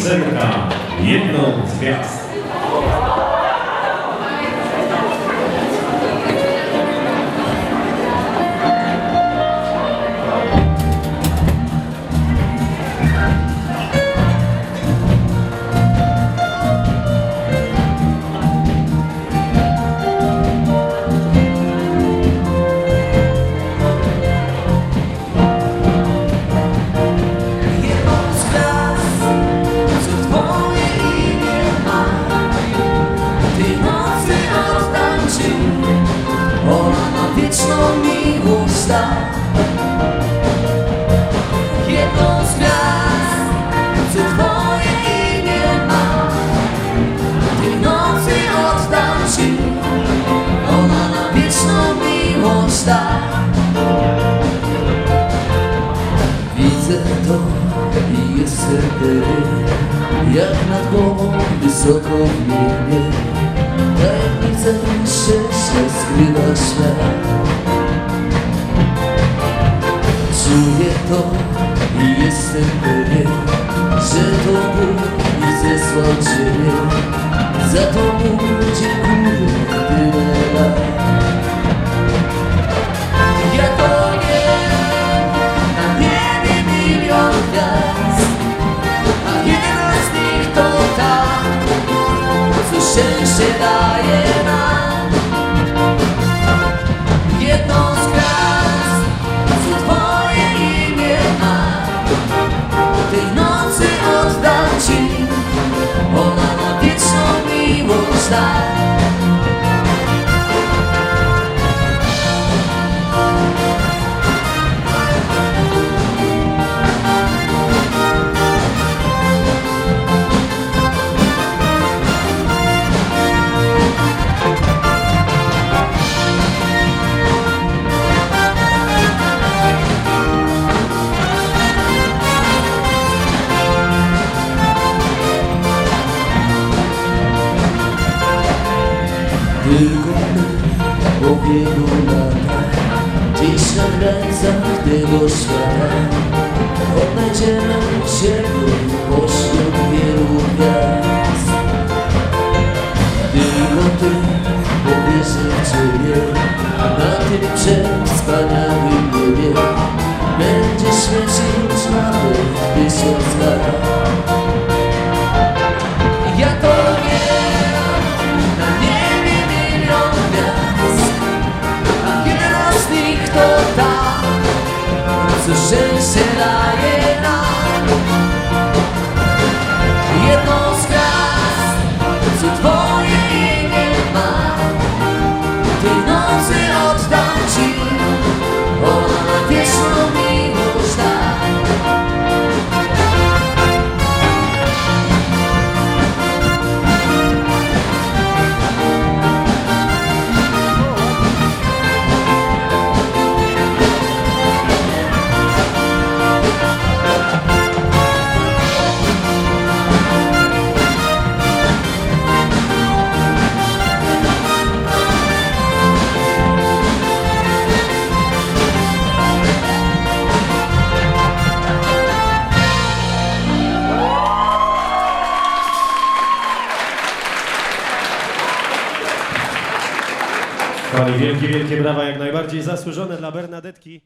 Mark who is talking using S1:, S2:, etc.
S1: piosenka Jedną z gwiazd.
S2: Wieczną miłość da. Jedną z gwiazd, co twoje imię ma. Tej nocy oddam ci Ona na wieczną miłość da. Widzę to i jest wtedy Jak nad głową wysoko w niebie. Tajemnicę szczęścia skrywa świat Czuję to i jestem pewien Że to Bóg mi zesłał Ciebie. Za to Mu dziękuję tyle lat. Ja to wiem na niebie milion gwiazd A jedna z nich to ta Co szczęście daje Tylko po wielu latach Dziś na granicach tego świata. Odnajdziemy siebie pośród wielu gwiazd. Tylko Ty powierzę w Ciebie Co szczęście
S1: Kochani, wielkie, wielkie brawa, jak najbardziej zasłużone dla Bernadetki.